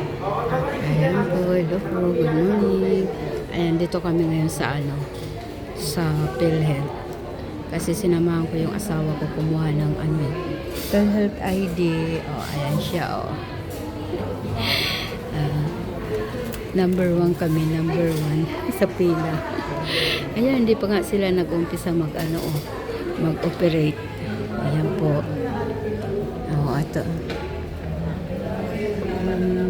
Ayan po, hello po, good morning. Ayan, dito kami ngayon sa ano, sa PhilHealth. Kasi sinamahan ko yung asawa ko kumuha ng ano, PhilHealth ID. O, oh, ayan siya, o. Oh. Ah, number one kami, number one sa pila. Ayan, hindi pa nga sila nag-umpisa mag ano, oh, mag-operate. Ayan po. Oo, oh, ito. Um,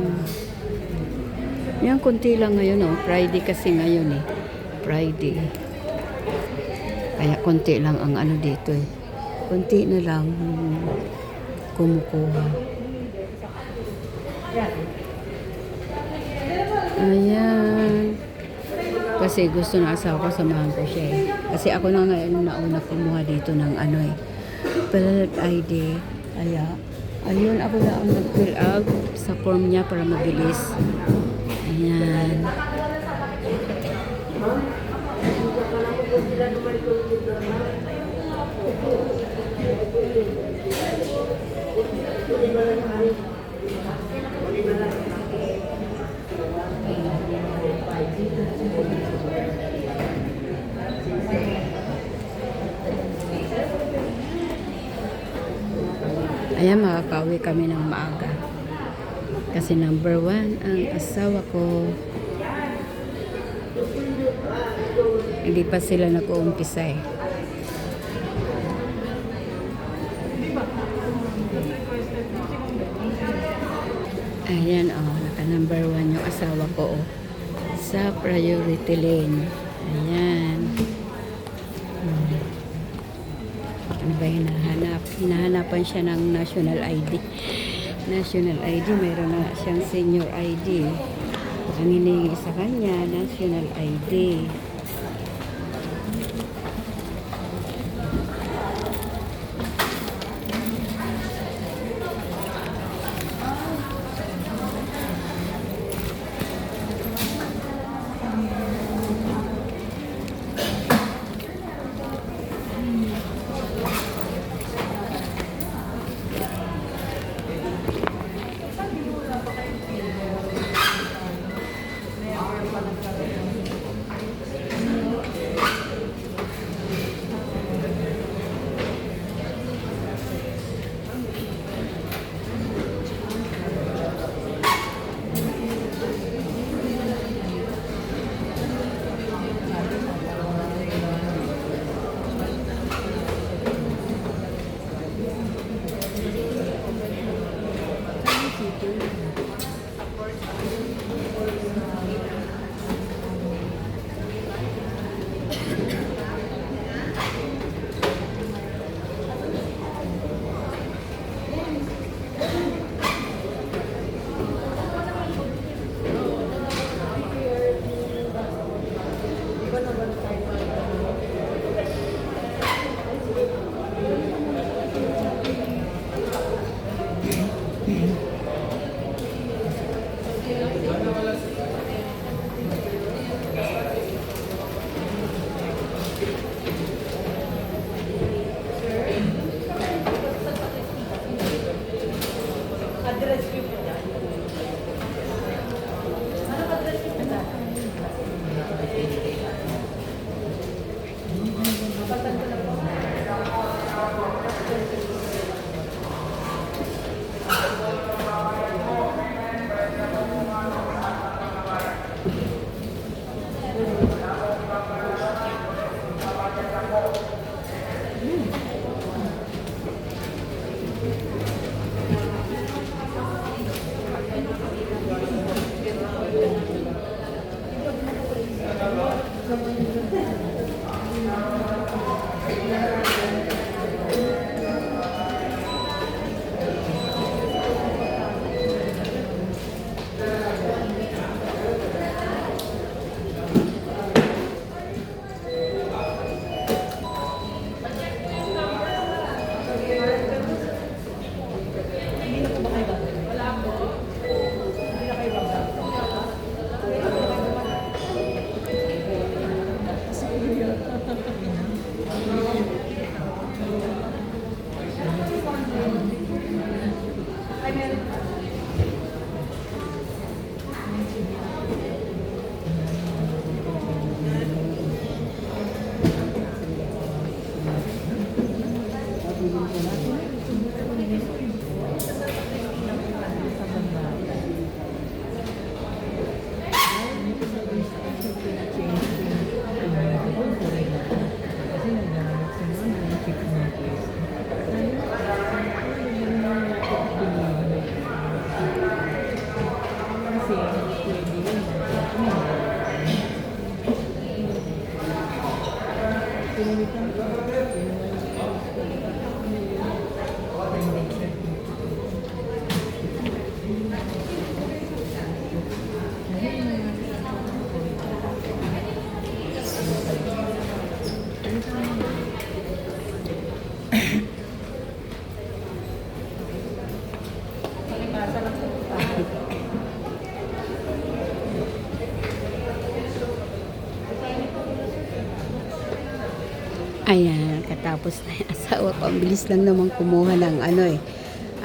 yan, kunti lang ngayon, oh. Friday kasi ngayon, eh. Friday. Kaya konti lang ang ano dito, eh. Konti na lang kumukuha. Ayan. Kasi gusto na asawa ko, samahan ko siya, eh. Kasi ako na ngayon nauna kumuha dito ng ano, eh. Ballot ID. Kaya, ayun, ako na ang nag-fill out sa form niya para mabilis. Ayan. Ayan, makakauwi kami ng maaga. Kasi number one, ang asawa ko. Hindi pa sila nag-uumpisa eh. Ayan, oh, naka number one yung asawa ko, oh. Sa priority lane. Ayan. Hmm. Ano ba hinahanap? Hinahanapan siya ng national ID. National ID, mayroon na siyang senior ID. Ang hinihingi sa kanya, national ID. Pinalitan ko. Ayan, katapos na yung asawa ko. Ang bilis lang naman kumuha ng ano eh.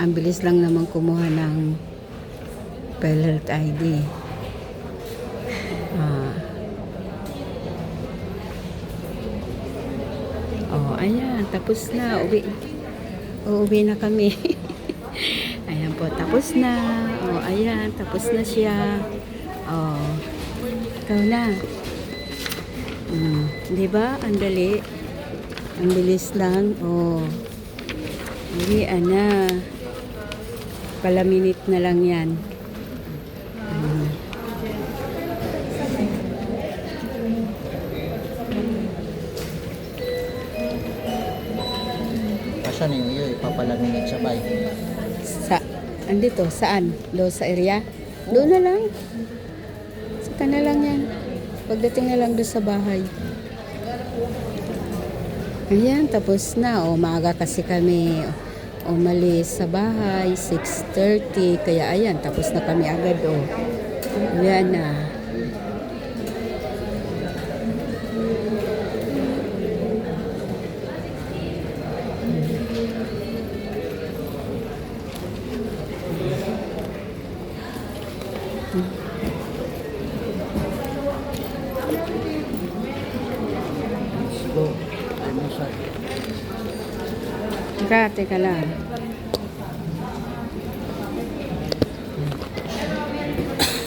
Ang bilis lang naman kumuha ng PhilHealth ID. Ah. Oh, ayan, tapos na. Uwi. Uuwi na kami. ayan po, tapos na. Oh, ayan, tapos na siya. Oh, ikaw na. Mm, 'di ba? Ang dali. Ang bilis lang. Oh. Hindi ana. Palaminit na lang 'yan. Mm. Asan yung iyo, ipapalaminit sa bay. Sa andito saan? Do sa area? Doon na lang. Saka na lang 'yan. Pagdating na lang doon sa bahay. Ayan, tapos na. O, maaga kasi kami umalis sa bahay, 6.30. Kaya ayan, tapos na kami agad. O, ayan na. Teka, teka lang.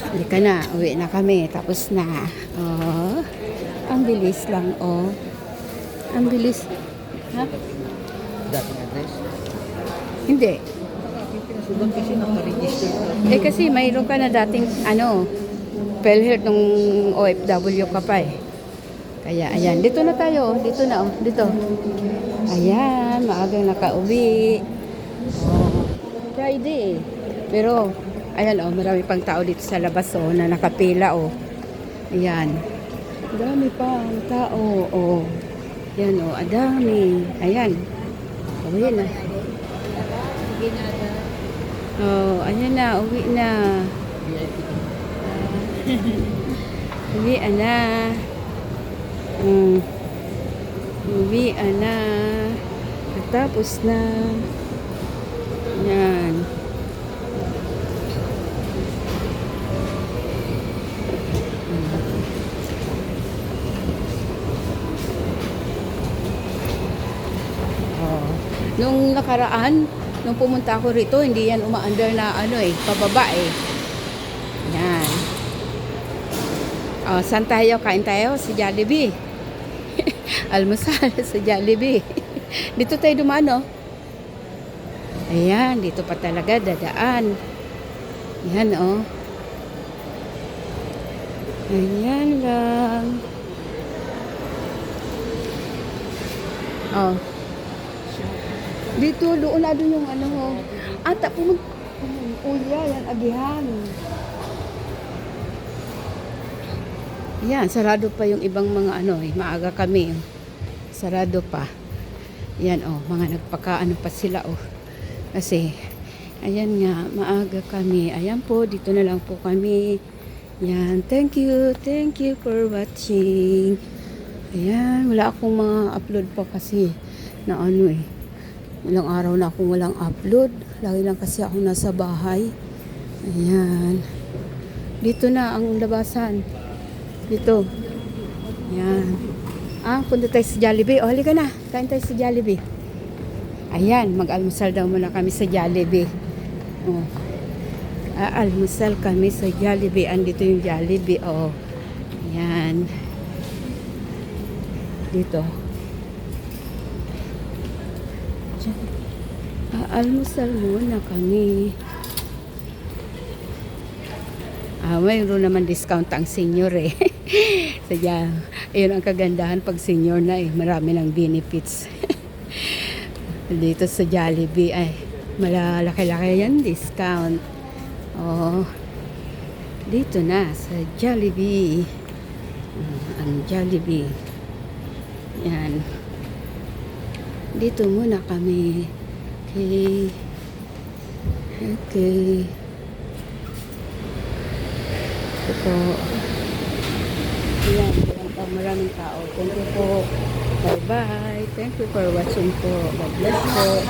Hindi ka na, uwi na kami. Tapos na. Oh, ang bilis lang, oh. Ang bilis. Ha? dating address? Hindi. Ka. Eh kasi mayroon ka na dating, ano, PhilHealth nung OFW ka pa eh. Kaya, ayan, dito na tayo. Dito na, oh. Dito. Ayan, maagang nakauwi. Oh, Friday. Pero, ayan, oh, marami pang tao dito sa labas, oh, na nakapila, oh. Ayan. Dami pang tao, oh. Ayan, oh, adami. Ayan. Uwi na. Oh, ayan na, uwi na. Uwi na. Mm. Uwi na. Tapos na. Yan. Oh. Nung nakaraan, nung pumunta ako rito, hindi yan umaandar na ano eh, pababa eh. Yan. Oh, saan tayo? Kain tayo sa Jollibee. Almusal sa Jollibee. dito tayo dumaan, oh. Ayan, dito pa talaga dadaan. Yan, oh. Ayan lang. Oh. Dito, doon na doon yung ano, oh. Ata, pumun... Uya, yan, agihan. Yan, sarado pa yung ibang mga ano, eh, maaga kami. Sarado pa. Yan, oh, mga nagpakaano pa sila, oh. Kasi, ayan nga, maaga kami. Ayan po, dito na lang po kami. Yan, thank you, thank you for watching. Ayan, wala akong mga upload pa kasi na ano eh. Ilang araw na akong walang upload. Lagi lang kasi ako nasa bahay. Ayan. Dito na ang labasan. Dito. Ayan. Ah, punta tayo sa Jollibee. O, halika na. Kain tayo sa Jollibee. Ayan, mag-almusal daw muna kami sa Jollibee. Oh. Aalmusal kami sa Jollibee. Andito yung Jollibee. Oh. Ayan. Dito. Aalmusal muna kami. Ah, mayroon naman discount ang senior eh. Sadya, ayun ang kagandahan pag senior na eh. Marami ng benefits. Dito sa Jollibee ay malalaki-laki yan discount. Oh. Dito na sa Jollibee. Ah, ang Jollibee. Yan. Dito muna kami kay Okay. Ito po. Ayan, ayan pa maraming tao. Thank you po. Bye-bye. Thank you for watching po. God bless po.